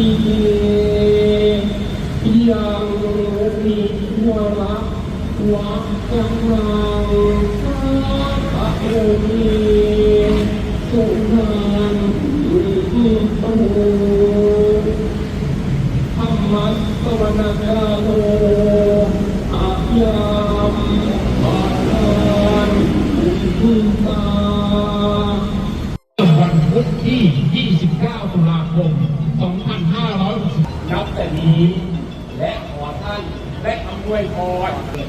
อิเต อำน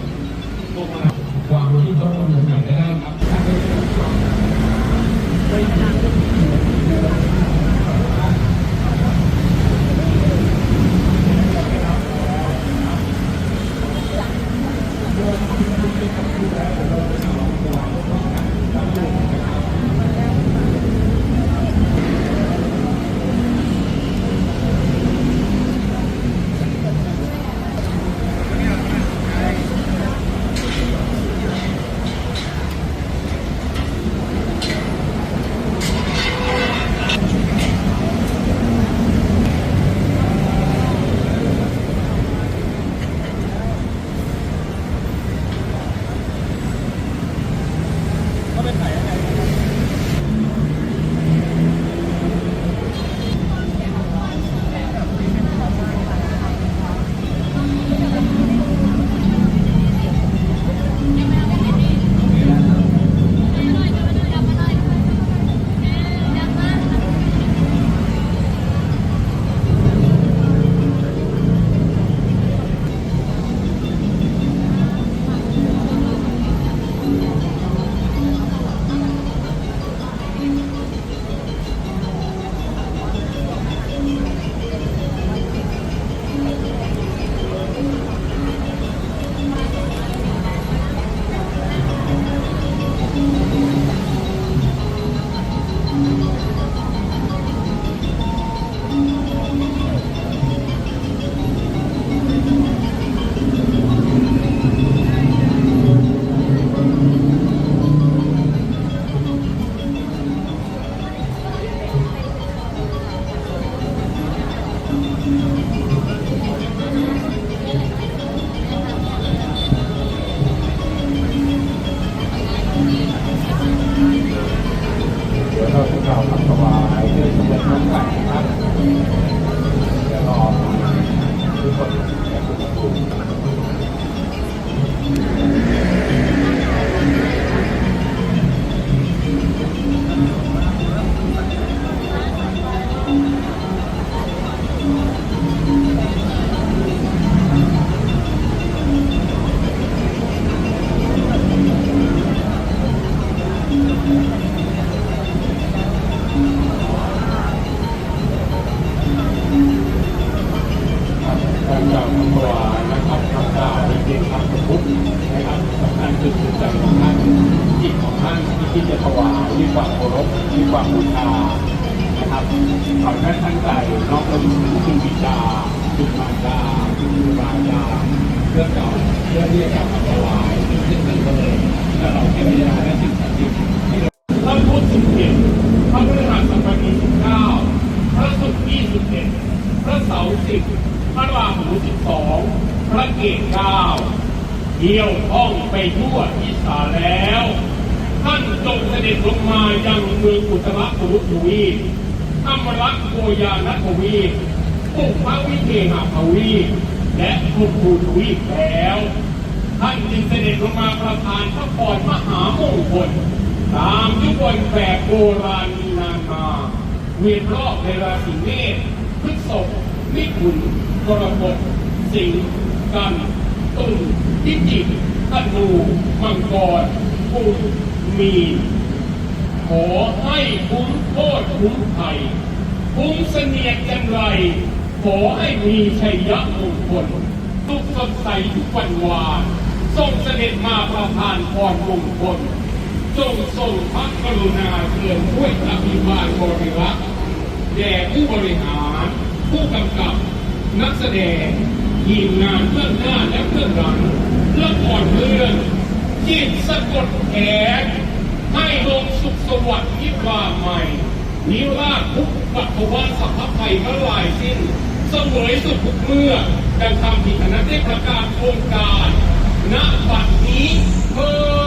มีความเคารพมีความบูชานะครับขอให้ท่านใจน้อกจากคุณบิดาคุณมารดาคุณครูบาอาจารย์เพื่อเก่าเพื่อที่จะกลับมาถวายซึ่งเป็นเลยและเราแค่ไม่ได้และสิ่งศักดิ์สิทธิ์ที่เราพระพุทธสิบเอ็ดพระพฤหัสบดีสิบเก้าพระศุกร์ยี่สิบเอ็ดพระเสาร์สิบพระราหูสิบสองพระเกศเก้าเที่ยวท่องไปทั่วอีสานแล้ว ท่านจงเสด็จลงมายังเมืองอุตรกุรุทวีธรรมรักโกยานทวีปปุพพวิเทหทวีและภูภูทวีแล้ว ท่านจึงเสด็จลงมาประทานพระพรมหามงคลตามยุควันแบบโบราณมีนานมาเวียนรอบในราศีเมษพฤษภมิถุนกรกฎสิงห์กันตุลพิจิกธนูมังกรกุม มีขอให้คุ้มโทษคุ้มภัยคุ้มเสนียดจันไร ขอให้มีชัยยะมงคลทุกสดใสทุกวันวานทรงเสด็จมาประทานพรมงคลจงทรงพระกรุณาเตือนด้วยอภิบาลบริรักษ์แด่ผู้บริหาร ผู้กำกับนักแสดงทีมงานเบื้องหน้าและเบื้องหลังละครเรื่องจิตสะกดแขน ให้ลงสุขสวัสดิ์นิพพานใหม่ นิราชทุกปัตวะสัพพภัยทั้งหลายสิ้นเสวยสุขทุกเมื่อดังคำที่คณะได้ประกาศโครงการณบัดนี้เพื่อ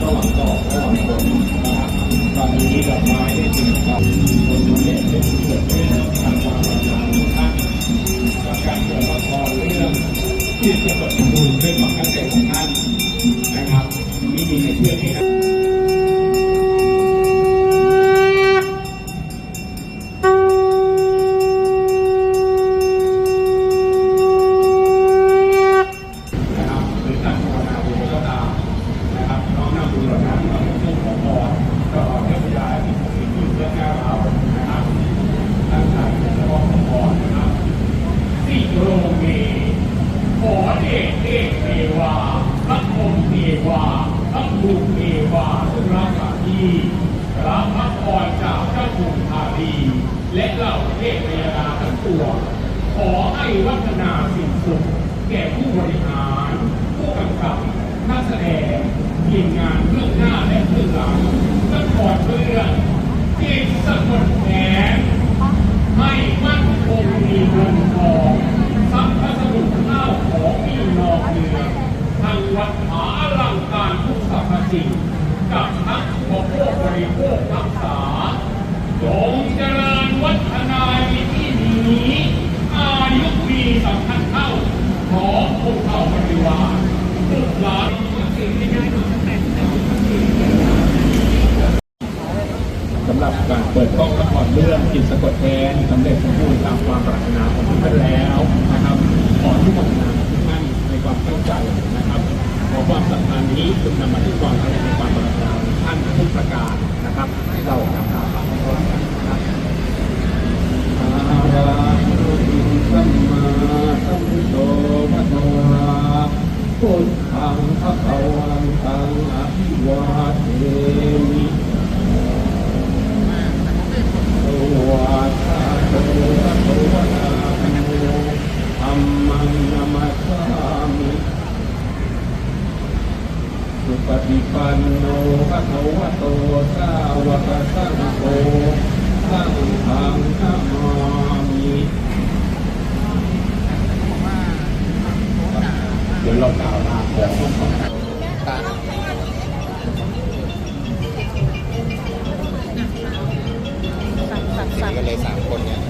ก็หวังกอกก็หวังผลนะครับตอนนี้ดอกไม้ได้ถึงกับผลสำเล่นเป็นเกิดขึ้นทางความรักนาของท่านจากการเกิดละครเรื่องที่จะเกิด เล่าเทพเทวดาทั้งปวงขอให้วัฒนาสิ่งสุขแก่ผู้บริหาร ผู้กำกับนักแสดงทีมงานเบื้องหน้าและเบื้องหลังละครเรื่องเก่งสะกดแขนให้มั่นคงมีเงินทองทรัพย์พัสดุข้าวของมีนองเนืองทางวัดหาอลังการทุกสรรพสิ่งกับทั้งอุปโภคบริโภครักษาจงเจริญวัฒนาในที่นี้อายุมีสัมพันธ์เท่าขอองค์เท่าบริวารลูกหลานสิ่งที่ได้มาตั้งแต่ สำหรับการเปิดกล้องละครเรื่องจิตสะ กดแทนสำเร็จสมบูรณ์ตามความปรารถนาของท่านแล้วนะครับขอทุกคนนะทุกท่านในความตั้งใจนะครับขอความศรันธ์นี้จงนำมาถึงความเข้าใจความปรารถนาของท่านทุกประการนะครับเราทำตามพร้อมกันนะครับอาราธุสัมมาสัมพุทโธพระโตราพุทธังพระเวันตังอภิวาเทมิ โอวาทาโตระโตวะนาโมธัมมังนามัสสามิสุปฏิปันโนภะคะวะโตสาวกสังโฆสังฆังนามามิเดี๋ยวเรากล่าวลาของของ ก็เลยสามคนเนี่ย